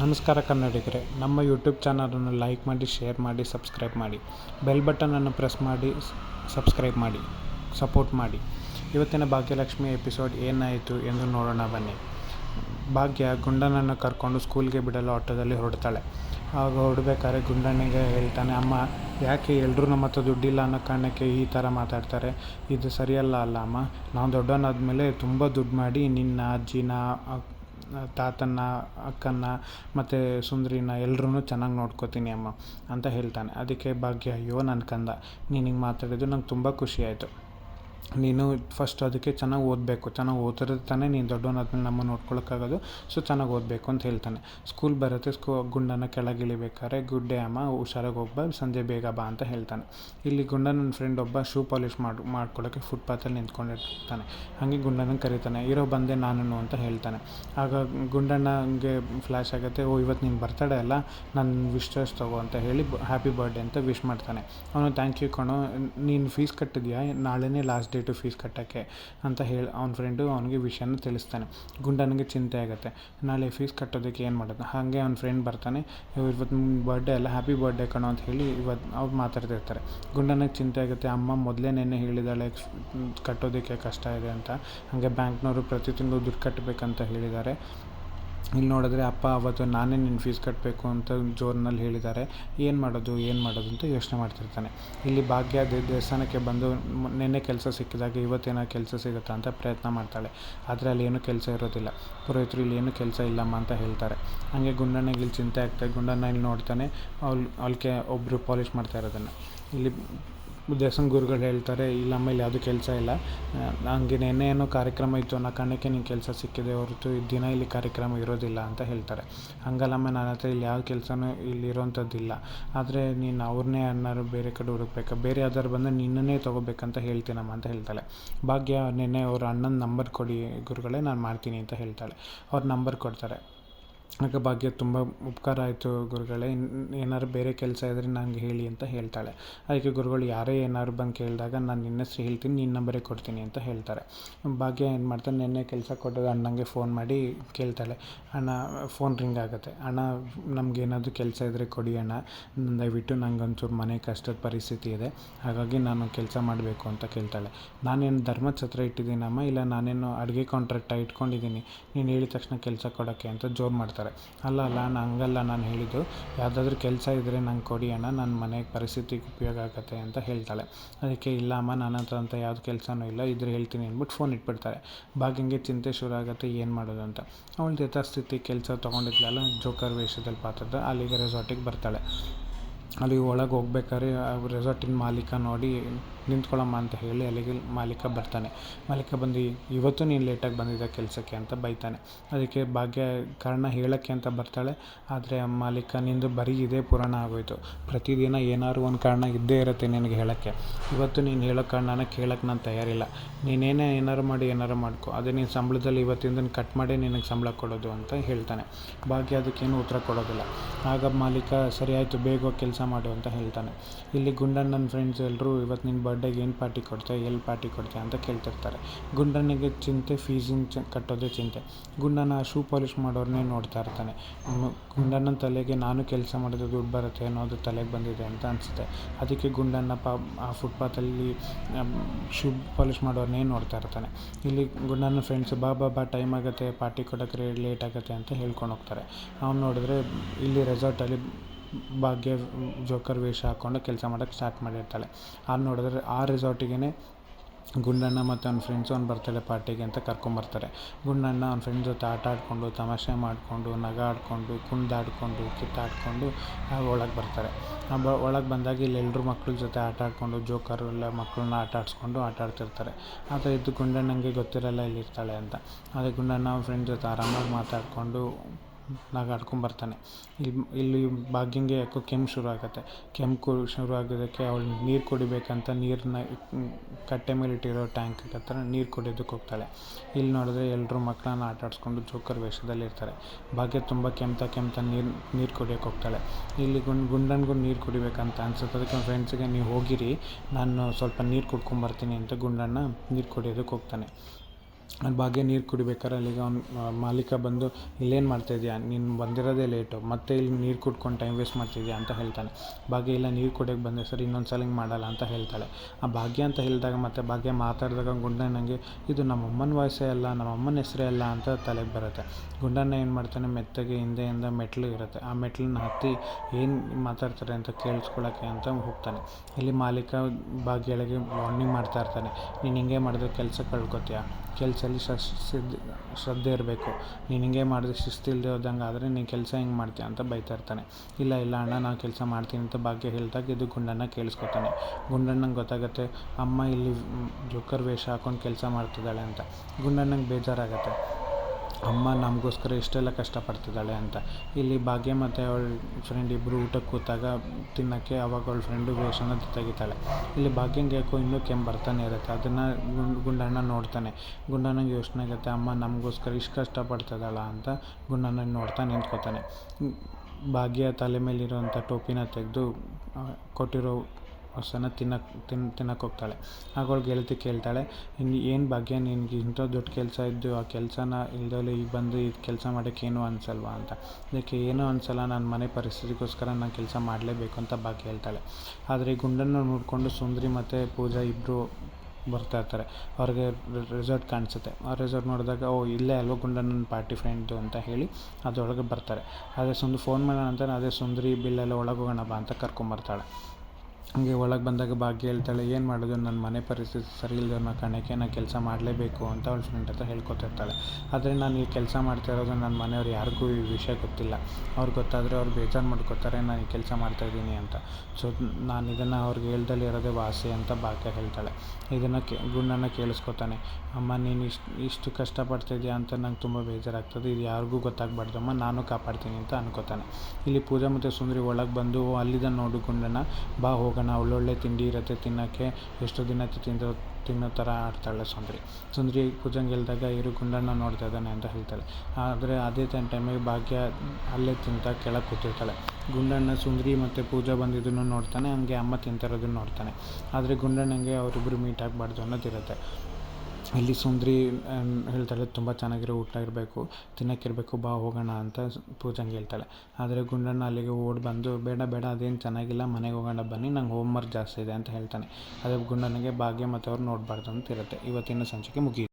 ನಮಸ್ಕಾರ ಕನ್ನಡಿಗರೇ, ನಮ್ಮ ಯೂಟ್ಯೂಬ್ ಚಾನಲನ್ನು ಲೈಕ್ ಮಾಡಿ ಶೇರ್ ಮಾಡಿ ಸಬ್ಸ್ಕ್ರೈಬ್ ಮಾಡಿ. ಬೆಲ್ ಬಟನನ್ನು ಪ್ರೆಸ್ ಮಾಡಿ ಸಬ್ಸ್ಕ್ರೈಬ್ ಮಾಡಿ ಸಪೋರ್ಟ್ ಮಾಡಿ. ಇವತ್ತಿನ ಭಾಗ್ಯಲಕ್ಷ್ಮಿ ಎಪಿಸೋಡ್ ಏನಾಯಿತು ಎಂದು ನೋಡೋಣ ಬನ್ನಿ. ಭಾಗ್ಯ ಗುಂಡನನ್ನು ಕರ್ಕೊಂಡು ಸ್ಕೂಲ್ಗೆ ಬಿಡಲು ಆಟೋದಲ್ಲಿ ಹೊರಡ್ತಾಳೆ. ಆಗ ಹೊರಡ್ಬೇಕಾದ್ರೆ ಗುಂಡನಿಗೆ ಹೇಳ್ತಾನೆ, ಅಮ್ಮ, ಯಾಕೆ ಎಲ್ಲರೂ ನಮ್ಮ ಹತ್ರ ದುಡ್ಡಿಲ್ಲ ಅನ್ನೋ ಕಾರಣಕ್ಕೆ ಈ ಥರ ಮಾತಾಡ್ತಾರೆ? ಇದು ಸರಿಯಲ್ಲ ಅಲ್ಲ ಅಮ್ಮ ನಾವು ದೊಡ್ಡವನಾದ್ಮೇಲೆ ತುಂಬ ದುಡ್ಡು ಮಾಡಿ ನಿನ್ನ ಅಜ್ಜಿನ ತಾತನ್ನ, ಅಕ್ಕನ್ನ, ಮತ್ತು ಸುಂದ್ರಿನ ಎಲ್ರೂ ಚೆನ್ನಾಗಿ ನೋಡ್ಕೋತೀನಿ ಅಮ್ಮ ಅಂತ ಹೇಳ್ತಾನೆ. ಅದಕ್ಕೆ ಭಾಗ್ಯ, ಅಯ್ಯೋ ನನ್ನ ಕಂದ, ನೀನು ಹಿಂಗೆ ಮಾತಾಡಿದ್ದು ನಂಗೆ ತುಂಬ ಖುಷಿ ನೀನು ಫಸ್ಟ್ ಅದಕ್ಕೆ ಚೆನ್ನಾಗಿ ಓದಬೇಕು, ಚೆನ್ನಾಗಿ ಓದಿದ್ರೆ ತಾನೇ ನೀನು ದೊಡ್ಡವನಾದ್ಮೇಲೆ ನಮ್ಮ ನೋಡ್ಕೊಳಕ್ಕಾಗೋದು. ಸೊ ಚೆನ್ನಾಗಿ ಓದಬೇಕು ಅಂತ ಹೇಳ್ತಾನೆ. ಸ್ಕೂಲ್ ಬರುತ್ತೆ ಸ್ಕೂ ಗುಂಡನ ಕೆಳಗಿಳಿಬೇಕಾದ್ರೆ ಗುಡ್ ಗುಡ್ಡೆ ಅಮ್ಮ, ಹುಷಾರಾಗಿ ಹೋಗ್ಬಾ, ಸಂಜೆ ಬೇಗ ಬಾ ಅಂತ ಹೇಳ್ತಾನೆ. ಇಲ್ಲಿ ಗುಂಡ ನನ್ನ ಫ್ರೆಂಡ್ ಒಬ್ಬ ಶೂ ಪಾಲಿಷ್ ಮಾಡಿ ಮಾಡ್ಕೊಳ್ಳೋಕ್ಕೆ ಫುಟ್ಪಾತಲ್ಲಿ ನಿಂತ್ಕೊಂಡಿರ್ತಾನೆ. ಹಾಗೆ ಗುಂಡನ ಕರೀತಾನೆ, ಇರೋ ಬಂದೆ ನಾನು ಅಂತ ಹೇಳ್ತಾನೆ. ಆಗ ಗುಂಡಣ್ಣಗೆ ಫ್ಲ್ಯಾಶ್ ಆಗುತ್ತೆ, ಓ ಇವತ್ತು ನೀನು ಬರ್ತಡೇ ಅಲ್ಲ ನನ್ನ ವಿಶ್ವಾಸ ತಗೋ ಅಂತ ಹೇಳಿ ಹ್ಯಾಪಿ ಬರ್ಡೇ ಅಂತ ವಿಶ್ ಮಾಡ್ತಾನೆ. ಅವನು ಥ್ಯಾಂಕ್ ಯು ಕಣೋ, ನೀನು ಫೀಸ್ ಕಟ್ಟಿದ್ಯಾ? ನಾಳೆನೇ ಲಾಸ್ಟ್ ಡೇಟು ಫೀಸ್ ಕಟ್ಟೋಕ್ಕೆ ಅಂತ ಹೇಳಿ ಅವ್ನ ಫ್ರೆಂಡು ಅವನಿಗೆ ವಿಷಯನ ತಿಳಿಸ್ತಾನೆ. ಗುಂಡನಿಗೆ ಚಿಂತೆ ಆಗುತ್ತೆ. ನಾಳೆ ಫೀಸ್ ಕಟ್ಟೋದಕ್ಕೆ ಏನು ಮಾಡೋದು? ಹಾಗೆ ಅವ್ನ ಫ್ರೆಂಡ್ ಬರ್ತಾನೆ. ಇವತ್ತು ಬರ್ಡೇ ಅಲ್ಲ ಹ್ಯಾಪಿ ಬರ್ಡೇ ಕಣೋ ಅಂತ ಹೇಳಿ ಇವತ್ತು ಅವ್ರು ಮಾತಾಡ್ತಿರ್ತಾರೆ. ಗುಂಡನಿಗೆ ಚಿಂತೆ ಆಗುತ್ತೆ. ಅಮ್ಮ ಮೊದಲೇ ನೆನ್ನೆ ಹೇಳಿದಾಳೆ ಕಟ್ಟೋದಕ್ಕೆ ಕಷ್ಟ ಇದೆ ಅಂತ. ಹಾಗೆ ಬ್ಯಾಂಕ್ನವರು ಪ್ರತಿ ತಿಂಗಳು ದುಡ್ಡು ಕಟ್ಟಬೇಕಂತ ಹೇಳಿದ್ದಾರೆ ಇಲ್ಲಿ ನೋಡಿದ್ರೆ ಅಪ್ಪ, ಅವತ್ತು ನಾನೇ ನಿನ್ನ ಫೀಸ್ ಕಟ್ಟಬೇಕು ಅಂತ ಜೋರ್ನಲ್ಲಿ ಹೇಳಿದ್ದಾರೆ. ಏನು ಮಾಡೋದು ಏನು ಮಾಡೋದು ಅಂತ ಯೋಚನೆ ಮಾಡ್ತಿರ್ತಾನೆ. ಇಲ್ಲಿ ಭಾಗ್ಯ ದೇವಸ್ಥಾನಕ್ಕೆ ಬಂದು ನಿನ್ನೆ ಕೆಲಸ ಸಿಕ್ಕಿದಾಗ ಇವತ್ತೇನೋ ಕೆಲಸ ಸಿಗುತ್ತಾ ಅಂತ ಪ್ರಯತ್ನ ಮಾಡ್ತಾಳೆ. ಆದರೆ ಅಲ್ಲಿ ಏನೂ ಕೆಲಸ ಇರೋದಿಲ್ಲ. ಪುರೋಹಿತರು ಇಲ್ಲಿ ಏನೂ ಕೆಲಸ ಇಲ್ಲಮ್ಮ ಅಂತ ಹೇಳ್ತಾರೆ. ಹಾಗೆ ಗುಂಡಣ್ಣಗೆ ಇಲ್ಲಿ ಚಿಂತೆ ಆಗ್ತಾ, ಗುಂಡಣ್ಣ ಇಲ್ಲಿ ನೋಡ್ತಾನೆ ಅವ್ಳು ಅವ್ಳಿಗೆ ಒಬ್ಬರು ಪಾಲಿಷ್ ಮಾಡ್ತಾ ಇರೋದನ್ನು. ಇಲ್ಲಿ ದೇವಸ್ಥಾನ ಗುರುಗಳು ಹೇಳ್ತಾರೆ ಇಲ್ಲಮ್ಮ ಇಲ್ಲಿ ಯಾವುದೂ ಕೆಲಸ ಇಲ್ಲ. ನನಗೆ ನೆನ್ನೆ ಏನೋ ಕಾರ್ಯಕ್ರಮ ಇತ್ತು, ಅನ್ನೋ ಕಾರಣಕ್ಕೆ ನಿಂಗೆ ಕೆಲಸ ಸಿಕ್ಕಿದೆ ಹೊರತು ದಿನ ಇಲ್ಲಿ ಕಾರ್ಯಕ್ರಮ ಇರೋದಿಲ್ಲ, ಅಂತ ಹೇಳ್ತಾರೆ. ಹಂಗಲ್ಲಮ್ಮ ನನ್ನ ಹತ್ರ ಇಲ್ಲಿ ಯಾವ ಕೆಲಸನೂ ಇಲ್ಲಿ ಇರೋವಂಥದ್ದಿಲ್ಲ ಆದರೆ ನೀನು ಅವ್ರನ್ನೇ ಅನ್ನಾರು ಬೇರೆ ಕಡೆ ಹುಡುಕ್ಬೇಕು. ಬೇರೆ ಯಾವ್ದಾರು ಬಂದರೆ ನಿನ್ನನ್ನೇ ತೊಗೋಬೇಕಂತ ಹೇಳ್ತೀನಮ್ಮ ಅಂತ ಹೇಳ್ತಾಳೆ. ಭಾಗ್ಯ, ನೆನ್ನೆ ಅವ್ರ ಅಣ್ಣನ ನಂಬರ್ ಕೊಡಿ ಗುರುಗಳೇ, ನಾನು ಮಾಡ್ತೀನಿ, ಅಂತ ಹೇಳ್ತಾಳೆ. ಅವ್ರ ನಂಬರ್ ಕೊಡ್ತಾರೆ. ಆಗ ಭಾಗ್ಯ ತುಂಬ ಉಪಕಾರ ಆಯಿತು ಗುರುಗಳೇ ಇನ್ನು ಏನಾದ್ರು ಬೇರೆ ಕೆಲಸ ಇದ್ದರೆ ನನಗೆ ಹೇಳಿ ಅಂತ ಹೇಳ್ತಾಳೆ. ಅದಕ್ಕೆ ಗುರುಗಳು, ಯಾರೇ ಏನಾದ್ರು ಬಂದು ಕೇಳಿದಾಗ ನಾನು ನಿನ್ನ ಹೆಸ್ರು ಹೇಳ್ತೀನಿ, ನಿನ್ನ ನಂಬರೇ ಕೊಡ್ತೀನಿ ಅಂತ ಹೇಳ್ತಾರೆ. ಭಾಗ್ಯ ಏನು ಮಾಡ್ತಾನೆ ನಿನ್ನೆ ಕೆಲಸ ಕೊಟ್ಟಾಗ ಅಣ್ಣಂಗೆ ಫೋನ್ ಮಾಡಿ ಕೇಳ್ತಾಳೆ, ಅಣ್ಣ ಫೋನ್ ರಿಂಗ್ ಆಗುತ್ತೆ. ಅಣ್ಣ, ನಮ್ಗೆ ಏನಾದರೂ ಕೆಲಸ ಇದ್ದರೆ ಕೊಡಿ ಅಣ್ಣ. ದಯವಿಟ್ಟು ನಂಗೆ ಒಂಚೂರು ಮನೆ ಕಷ್ಟದ ಪರಿಸ್ಥಿತಿ ಇದೆ, ಹಾಗಾಗಿ ನಾನು ಕೆಲಸ ಮಾಡಬೇಕು ಅಂತ ಕೇಳ್ತಾಳೆ. ನಾನೇನು ಧರ್ಮದ ಛತ್ರ ಇಟ್ಟಿದ್ದೀನಮ್ಮ? ಇಲ್ಲ ನಾನೇನು ಅಡುಗೆ ಕಾಂಟ್ರಾಕ್ಟ ಇಟ್ಕೊಂಡಿದ್ದೀನಿ? ನೀನು ಹೇಳಿದ ತಕ್ಷಣ ಕೆಲಸ ಕೊಡೋಕ್ಕೆ ಅಂತ ಜೋರು ಮಾಡ್ತಾರೆ ಅಲ್ಲ ಅಲ್ಲ ನಾನು ಹಂಗಲ್ಲ, ನಾನು ಹೇಳಿದ್ದು. ಯಾವುದಾದ್ರೂ ಕೆಲಸ ಇದ್ದರೆ ನಂಗೆ ಕೊಡಿ ಅಣ್ಣ ನನ್ನ ಮನೆ ಪರಿಸ್ಥಿತಿಗೆ ಉಪಯೋಗ ಆಗುತ್ತೆ ಅಂತ ಹೇಳ್ತಾಳೆ. ಅದಕ್ಕೆ, ಇಲ್ಲ ಅಮ್ಮ ನನ್ನ ಹತ್ರ ಅಂತ ಯಾವ್ದು ಕೆಲಸನೂ ಇಲ್ಲ, ಇದ್ರೆ ಹೇಳ್ತೀನಿ ಅಂದ್ಬಿಟ್ಟು ಫೋನ್ ಇಟ್ಬಿಡ್ತಾರೆ. ಭಾಗ್ಯಂಗೆ ಚಿಂತೆ ಶುರು ಆಗುತ್ತೆ, ಏನು ಮಾಡೋದು ಅಂತ. ಅವಳು ಯಥಾಸ್ಥಿತಿ ಕೆಲಸ ತೊಗೊಂಡಿದ್ಲಲ್ಲ, ಜೋಕರ್ ವೇಷದಲ್ಲಿ ಪಾತ್ರದ ಅಲ್ಲಿಗೆ ರೆಸಾರ್ಟಿಗೆ ಬರ್ತಾಳೆ. ಅಲ್ಲಿ ಒಳಗೆ ಹೋಗ್ಬೇಕಾದ್ರೆ ರೆಸಾರ್ಟಿನ ಮಾಲೀಕ ನೋಡಿ ನಿಂತ್ಕೊಳ್ಳಮ್ಮ ಅಂತ ಹೇಳಿ ಅಲ್ಲಿಗೆ ಮಾಲೀಕ ಬರ್ತಾನೆ. ಮಾಲೀಕ ಬಂದು, ಇವತ್ತು ನೀನು ಲೇಟಾಗಿ ಬಂದಿದ್ದೆ ಕೆಲಸಕ್ಕೆ ಅಂತ ಬೈತಾನೆ. ಅದಕ್ಕೆ ಭಾಗ್ಯ ಕಾರಣ ಹೇಳೋಕ್ಕೆ ಅಂತ ಬರ್ತಾಳೆ. ಆದರೆ ಮಾಲೀಕ, ನಿಂದು ಬರೀ ಇದೇ ಪುರಾಣ ಆಗೋಯಿತು. ಪ್ರತಿದಿನ ಏನಾದ್ರು ಒಂದು ಕಾರಣ ಇದ್ದೇ ಇರುತ್ತೆ ನಿನಗೆ ಹೇಳೋಕ್ಕೆ. ಇವತ್ತು ನೀನು ಹೇಳೋ ಕಾರಣನ ಕೇಳೋಕ್ಕೆ ನಾನು ತಯಾರಿಲ್ಲ. ನೀನೇನೇ ಏನಾರು ಮಾಡಿ ಏನಾರು ಮಾಡ್ಕೊ. ಅದೇ ನೀನು ಸಂಬಳದಲ್ಲಿ ಇವತ್ತಿಂದ ಕಟ್ ಮಾಡಿ ನಿನಗೆ ಸಂಬಳ ಕೊಡೋದು ಅಂತ ಹೇಳ್ತಾನೆ. ಭಾಗ್ಯ ಅದಕ್ಕೇನು ಉತ್ತರ ಕೊಡೋದಿಲ್ಲ. ಆಗ ಮಾಲೀಕ, ಸರಿ ಆಯಿತು, ಬೇಗ ಕೆಲಸ ಮಾಡು ಅಂತ ಹೇಳ್ತಾನೆ. ಇಲ್ಲಿ ಗುಂಡನ್ ನನ್ನ ಫ್ರೆಂಡ್ಸ್ ಎಲ್ಲರೂ ಇವತ್ತು ನಿನ್ನ ಬರ್ಡೇಗೆ ಏನು ಪಾರ್ಟಿ ಕೊಡ್ತೆ ಎಲ್ಲಿ ಪಾರ್ಟಿ ಕೊಡ್ತೆ ಅಂತ ಕೇಳ್ತಿರ್ತಾರೆ. ಗುಂಡನಿಗೆ ಚಿಂತೆ, ಫೀಸಿನ ಚ, ಕಟ್ಟೋದೇ ಚಿಂತೆ. ಗುಂಡನ ಶೂ ಪಾಲಿಷ್ ಮಾಡೋರನ್ನೇ ನೋಡ್ತಾ ಇರ್ತಾನೆ. ಗುಂಡನ ತಲೆಗೆ ನಾನು ಕೆಲಸ ಮಾಡಿದ್ರೆ ದುಡ್ಡು ಬರುತ್ತೆ ಅನ್ನೋದು ತಲೆಗೆ ಬಂದಿದೆ ಅಂತ ಅನಿಸುತ್ತೆ. ಅದಕ್ಕೆ ಗುಂಡನ್ನ ಪಾ, ಆ ಫುಟ್ಪಾತಲ್ಲಿ ಶೂ ಪಾಲಿಷ್ ಮಾಡೋರನ್ನೇ ನೋಡ್ತಾ ಇರ್ತಾನೆ. ಇಲ್ಲಿ ಗುಂಡನ ಫ್ರೆಂಡ್ಸ್ ಬಾ ಬಾ ಬಾ ಟೈಮ್ ಆಗುತ್ತೆ, ಪಾರ್ಟಿ ಕೊಡೋಕ್ಕೆ ಲೇಟ್ ಆಗುತ್ತೆ ಅಂತ ಹೇಳ್ಕೊಂಡು ಹೋಗ್ತಾರೆ. ಅವ್ನು ನೋಡಿದ್ರೆ ಇಲ್ಲಿ ರೆಸಾರ್ಟಲ್ಲಿ ಭಾಗ್ಯ ಜೋಕರ್ ವೇಷ ಹಾಕ್ಕೊಂಡು ಕೆಲಸ ಮಾಡೋಕ್ಕೆ ಸ್ಟಾರ್ಟ್ ಮಾಡಿರ್ತಾಳೆ. ಅದು ನೋಡಿದ್ರೆ ಆ ರೆಸಾರ್ಟಿಗೇ ಗುಂಡಣ್ಣ ಮತ್ತು ಅವ್ನ ಫ್ರೆಂಡ್ಸು ಅವ್ನು ಬರ್ತಾಳೆ ಪಾರ್ಟಿಗೆ ಅಂತ ಕರ್ಕೊಂಬರ್ತಾರೆ. ಗುಂಡಣ್ಣ ಅವ್ನ ಫ್ರೆಂಡ್ ಜೊತೆ ಆಟ ಆಡಿಕೊಂಡು, ತಮಾಷೆ ಮಾಡಿಕೊಂಡು ನಗಾಡಿಕೊಂಡು ಕುಣಿದಾಡ್ಕೊಂಡು ಕಿತ್ತಾಡ್ಕೊಂಡು ಒಳಗೆ ಬರ್ತಾರೆ. ಬ ಒಳಗೆ ಬಂದಾಗ ಇಲ್ಲಿ ಎಲ್ಲರೂ ಮಕ್ಳ ಜೊತೆ ಆಟ ಆಡಿಕೊಂಡು, ಜೋಕರು ಎಲ್ಲ ಮಕ್ಕಳನ್ನ ಆಟ ಆಡಿಸ್ಕೊಂಡು ಆಟ ಆಡ್ತಿರ್ತಾರೆ. ಆದರೆ ಇದು ಗುಂಡಣ್ಣಂಗೆ ಗೊತ್ತಿರಲ್ಲ ಇಲ್ಲಿರ್ತಾಳೆ ಅಂತ. ಅದೇ ಗುಂಡಣ್ಣ ಅವ್ನ ಫ್ರೆಂಡ್ ಜೊತೆ ಆರಾಮಾಗಿ ಮಾತಾಡಿಕೊಂಡು ನಗಾಡ್ಕೊಂಬರ್ತಾನೆ ಇಲ್ಲಿ ಇಲ್ಲಿ ಭಾಗ್ಯಂಗೆ ಯಾಕೋ ಕೆಮ್ಮು ಶುರು ಆಗುತ್ತೆ ಕೆಮ್ಮು ಶುರು ಆಗೋದಕ್ಕೆ ಅವಳು ನೀರು ಕುಡಿಬೇಕಂತ ನೀರನ್ನ ಕಟ್ಟೆ ಮೇಲೆ ಇಟ್ಟಿರೋ ಟ್ಯಾಂಕ್ ಹತ್ರ ನೀರು ಕುಡಿಯೋದಕ್ಕೆ ಹೋಗ್ತಾಳೆ. ಇಲ್ಲಿ ನೋಡಿದ್ರೆ ಎಲ್ಲರೂ ಮಕ್ಕಳನ್ನ ಆಟ ಆಡಿಸ್ಕೊಂಡು ಜೋಕರ್ ವೇಷದಲ್ಲಿ ಇರ್ತಾರೆ. ಭಾಗ್ಯ ತುಂಬ ಕೆಮ್ತಾ ಕೆಮ್ತಾ ನೀರು ನೀರು ಕುಡಿಯೋಕೆ ಹೋಗ್ತಾಳೆ. ಇಲ್ಲಿ ಗುಂಡ್ ಗುಂಡನ್ಗೂ ನೀರು ಕುಡಿಬೇಕಂತ ಅನ್ಸುತ್ತೆ. ಅದಕ್ಕೆ ಫ್ರೆಂಡ್ಸ್ಗೆ ನೀವು ಹೋಗಿರಿ, ನಾನು ಸ್ವಲ್ಪ ನೀರು ಕುಡ್ಕೊಂಬರ್ತೀನಿ ಅಂತ ಗುಂಡಣ್ಣ ನೀರು ಕುಡಿಯೋದಕ್ಕೆ ಹೋಗ್ತಾನೆ. ಅಲ್ಲಿ ಭಾಗ್ಯ ನೀರು ಕುಡಿಬೇಕಾರೆ ಅಲ್ಲಿಗೆ ಅವ್ನು ಮಾಲೀಕ ಬಂದು ಇಲ್ಲೇನು ಮಾಡ್ತಾಯಿದ್ಯಾ ನೀನು ಬಂದಿರೋದೇ ಲೇಟು ಮತ್ತೆ ಇಲ್ಲಿ ನೀರು ಕುಡ್ಕೊಂಡು ಟೈಮ್ ವೇಸ್ಟ್ ಮಾಡ್ತಿದ್ಯಾ ಅಂತ ಹೇಳ್ತಾನೆ. ಭಾಗ್ಯ, ಇಲ್ಲ, ನೀರು ಕುಡಿಯೋಕೆ ಬಂದೆ. ಸರ್ ಇನ್ನೊಂದು ಸಲ ಹಿಂಗೆ ಮಾಡಲ್ಲ ಅಂತ ಹೇಳ್ತಾಳೆ. ಆ ಭಾಗ್ಯ ಅಂತ ಹೇಳಿದಾಗ ಮತ್ತೆ ಭಾಗ್ಯ ಮಾತಾಡಿದಾಗ ಗುಂಡಣ್ಣಂಗೆ ಇದು ನಮ್ಮ ಅಮ್ಮನ ವಾಯ್ಸೇ ಅಲ್ಲ, ನಮ್ಮ ಅಮ್ಮನ ಹೆಸರೇ ಅಲ್ಲ ಅಂತ ತಲೆಗೆ ಬರುತ್ತೆ. ಗುಂಡಣ್ಣ ಏನು ಮಾಡ್ತಾನೆ, ಮೆತ್ತಗೆ ಹಿಂದೆಯಿಂದ ಮೆಟ್ಲು ಇರುತ್ತೆ. ಆ ಮೆಟ್ಲನ್ನ ಹತ್ತಿ ಏನು ಮಾತಾಡ್ತಾರೆ ಅಂತ ಕೇಳಿಸ್ಕೊಳಕ್ಕೆ ಅಂತ ಹೋಗ್ತಾನೆ. ಇಲ್ಲಿ ಮಾಲೀಕ ಭಾಗ್ಯಳಿಗೆ ವಾರ್ನಿಂಗ್ ಮಾಡ್ತಾ ಇರ್ತಾನೆ. ನೀನು ಹಿಂಗೆ ಮಾಡಿದ್ರೆ ಕೆಲಸ ಕಳ್ಕೊತೀಯ? ಕೆಲಸಲ್ಲಿ ಶ್ರದ್ಧೆ ಇರಬೇಕು. ನೀನು ಹಿಂಗೆ ಮಾಡಿದ್ರೆ ಶಿಸ್ತಿಲ್ಲದೆ ಹೋದಂಗೆ ಆದರೆ ನೀನು ಕೆಲಸ ಹೆಂಗೆ ಮಾಡ್ತೀಯ ಅಂತ ಬೈತಾ ಇರ್ತಾನೆ. ಇಲ್ಲ ಇಲ್ಲ ಅಣ್ಣ, ನಾನು ಕೆಲಸ ಮಾಡ್ತೀನಿ ಅಂತ ಭಾಗ್ಯ ಹೇಳಿದಾಗ ಇದು ಗುಂಡಣ್ಣ ಕೇಳಿಸ್ಕೊತಾನೆ. ಗುಂಡಣ್ಣಂಗೆ ಗೊತ್ತಾಗುತ್ತೆ, ಅಮ್ಮ ಇಲ್ಲಿ ಜೋಕರ್ ವೇಷ ಹಾಕೊಂಡು ಕೆಲಸ ಮಾಡ್ತಿದ್ದಾಳೆ ಅಂತ. ಗುಂಡಣ್ಣಂಗೆ ಬೇಜಾರಾಗುತ್ತೆ. ಅಮ್ಮ ನಮಗೋಸ್ಕರ ಇಷ್ಟೆಲ್ಲ ಕಷ್ಟಪಡ್ತಿದ್ದಾಳೆ ಅಂತ. ಇಲ್ಲಿ ಭಾಗ್ಯ ಮತ್ತು ಅವಳ ಫ್ರೆಂಡ್ ಇಬ್ಬರು ಊಟಕ್ಕೆ ಕೂತಾಗ ತಿನ್ನೋಕ್ಕೆ ಅವಾಗ ಅವಳ ಫ್ರೆಂಡು ವೇಷನ ತೆಗಿತಾಳೆ. ಇಲ್ಲಿ ಭಾಗ್ಯಂಗೆ ಯಾಕೋ ಇನ್ನೂ ಕೆಮ್ಮು ಬರ್ತಾನೆ ಇರುತ್ತೆ. ಅದನ್ನು ಗುಂಡಣ್ಣ ನೋಡ್ತಾನೆ. ಗುಂಡಣ್ಣಂಗೆ ಯೋಚನೆ ಆಗುತ್ತೆ, ಅಮ್ಮ, ನಮಗೋಸ್ಕರ ಇಷ್ಟು ಕಷ್ಟಪಡ್ತಿದ್ದಾಳ? ಅಂತ ಗುಂಡಣ್ಣ ನೋಡ್ತಾ ನಿಂತ್ಕೋತಾನೆ. ಭಾಗ್ಯ ತಲೆ ಮೇಲಿರುವಂಥ ಟೋಪಿನ ತೆಗೆದು ಕೊಟ್ಟಿರೋ ಹೊಸನ ತಿನ್ನೋಕೆ ತಿನ್ ತಿನ್ನಕ್ಕೆ ಹೋಗ್ತಾಳೆ. ಆಗ ಗೆಳತಿ ಕೇಳ್ತಾಳೆ ಇನ್ನು ಏನು ಭಾಗ್ಯ ನಿನಗೆ? ಇಂಥ ದೊಡ್ಡ ಕೆಲಸ ಇದ್ದು ಆ ಕೆಲಸನ ಇಲ್ದಲೆ ಈಗ ಬಂದು ಇದು ಕೆಲಸ ಮಾಡೋಕ್ಕೆ ಏನೂ ಅನಿಸಲ್ವಾ? ಅಂತ. ಅದಕ್ಕೆ ಏನೂ ಅನಿಸಲ್ಲ ನನ್ನ ಮನೆ ಪರಿಸ್ಥಿತಿಗೋಸ್ಕರ ನಾನು ಕೆಲಸ ಮಾಡಲೇಬೇಕು, ಅಂತ ಭಾಗ್ಯ ಹೇಳ್ತಾಳೆ ಆದರೆ ಈ ಗುಂಡನ್ನು ನೋಡಿಕೊಂಡು ಸುಂದರಿ ಮತ್ತು ಪೂಜಾ ಇಬ್ಬರು ಬರ್ತಾ ಇರ್ತಾರೆ. ಅವ್ರಿಗೆ ರೆಸಾರ್ಟ್ ಕಾಣಿಸುತ್ತೆ. ಆ ರೆಸಾರ್ಟ್ ನೋಡಿದಾಗ, ಓ, ಇಲ್ಲೇ ಅಲ್ವ ನನ್ನ ಪಾರ್ಟಿ ಫ್ರೆಂಡ್ದು ಅಂತ ಹೇಳಿ ಅದರೊಳಗೆ ಬರ್ತಾರೆ. ಆದರೆ ಸುಂದ್ ಫೋನ್ ಮಾಡೋಣ ಅಂತ ಅದೇ ಸುಂದರಿ ಬಿಲ್ಲೆಲ್ಲ ಒಳಗೆ ಹೋಗೋಣ ಬಾ, ಅಂತ ಕರ್ಕೊಂಬರ್ತಾಳೆ. ಹಂಗೆ ಒಳಗೆ ಬಂದಾಗ ಭಾಗ್ಯ ಹೇಳ್ತಾಳೆ, ಏನು ಮಾಡೋದು? ನನ್ನ ಮನೆ ಪರಿಸ್ಥಿತಿ ಸರಿ ಇಲ್ದವ್ರನ್ನ ಕಣಕ್ಕೆ ನಾನು ಕೆಲಸ ಮಾಡಲೇಬೇಕು ಅಂತ ಅವ್ಳ ಫ್ರೆಂಡ್ ಹತ್ರ ಹೇಳ್ಕೊತಿರ್ತಾಳೆ. ಆದರೆ ನಾನು ಈ ಕೆಲಸ ಮಾಡ್ತಾ ಇರೋದು ನನ್ನ ಮನೆಯವ್ರು ಯಾರಿಗೂ ಈ ವಿಷಯ ಗೊತ್ತಿಲ್ಲ. ಅವ್ರಿಗೆ ಗೊತ್ತಾದರೆ ಅವ್ರು ಬೇಜಾರು ಮಾಡ್ಕೊತಾರೆ, ನಾನು ಈ ಕೆಲಸ ಮಾಡ್ತಾ ಇದ್ದೀನಿ ಅಂತ. ಸೊ, ನಾನು ಇದನ್ನು ಅವ್ರಿಗೆ ಹೇಳ್ದಲ್ಲಿ ಇರೋದೇ ವಾಸಿ ಅಂತ ಭಾಗ್ಯ ಹೇಳ್ತಾಳೆ. ಇದನ್ನು ಕೆ ಗುಂಡನ್ನ ಕೇಳಿಸ್ಕೊತಾನೆ. ಅಮ್ಮ, ನೀನು ಇಷ್ಟು ಇಷ್ಟು ಕಷ್ಟಪಡ್ತಿದ್ಯಾ ಅಂತ ನಂಗೆ ತುಂಬ ಬೇಜಾರಾಗ್ತದೆ. ಇದು ಯಾರಿಗೂ ಗೊತ್ತಾಗಬಾರ್ದಮ್ಮ, ನಾನು ಕಾಪಾಡ್ತೀನಿ ಅಂತ ಅನ್ಕೋತಾನೆ. ಇಲ್ಲಿ ಪೂಜಾ ಮತ್ತು ಸುಂದರಿ ಒಳಗೆ ಬಂದು ಅಲ್ಲಿದ್ದ ನೋಡು ಗುಂಡನ್ನು ಬಾ ಹೋಗೋಣ ಒಳ್ಳೊಳ್ಳೆ ತಿಂಡಿ ಇರುತ್ತೆ, ತಿನ್ನೋಕ್ಕೆ ಎಷ್ಟು ದಿನ ತಿಂದು, ತಿನ್ನೋ ಥರ ಆಡ್ತಾಳೆ ಸುಂದರಿ. ಸುಂದರಿ ಪೂಜಂಗೆ ಹೇಳಿದಾಗ ಇರು ಗುಂಡಣ್ಣ ನೋಡ್ತಾ ಇದ್ದಾನೆ ಅಂತ ಹೇಳ್ತಾಳೆ. ಆದರೆ ಅದೇ ಟೈಮಿಗೆ ಭಾಗ್ಯ ಅಲ್ಲೇ ತಿಂತ ಕೆಳಗೆ ಕೂತಿರ್ತಾಳೆ. ಗುಂಡಣ್ಣ ಸುಂದರಿ ಮತ್ತು ಪೂಜಾ ಬಂದಿದ್ದನ್ನು ನೋಡ್ತಾನೆ, ಹಂಗೆ ಅಮ್ಮ ತಿಂತಿರೋದನ್ನು ನೋಡ್ತಾನೆ. ಆದರೆ ಗುಂಡಣ್ಣಂಗೆ ಅವರಿಬ್ಬರು ಮೀಟ್ ಆಗಬಾರ್ದು ಅನ್ನೋದಿರುತ್ತೆ. ಇಲ್ಲಿ ಸುಂದರಿ ಹೇಳ್ತಾಳೆ, ತುಂಬ ಚೆನ್ನಾಗಿರೋ ಊಟ ಇರಬೇಕು ತಿನ್ನೋಕ್ಕಿರಬೇಕು ಬಾ ಹೋಗೋಣ ಅಂತ ಪೂಜಂಗೆ ಹೇಳ್ತಾಳೆ. ಆದರೆ ಗುಂಡಣ್ಣ ಅಲ್ಲಿಗೆ ಓಡಿ ಬಂದು, ಬೇಡ ಬೇಡ, ಅದೇನು ಚೆನ್ನಾಗಿಲ್ಲ, ಮನೆಗೆ ಹೋಗೋಣ ಬನ್ನಿ, ನಂಗೆ ಹೋಮ್ ವರ್ಕ್ ಜಾಸ್ತಿ ಇದೆ ಅಂತ ಹೇಳ್ತಾನೆ. ಅದೇ ಗುಂಡಣ್ಣಗೆ ಭಾಗ್ಯ ಮತ್ತು ಅವ್ರು ನೋಡಬಾರ್ದು ಅಂತ ಇರುತ್ತೆ. ಇವತ್ತಿನ ಸಂಚಿಕೆ ಮುಗಿಯಿತು.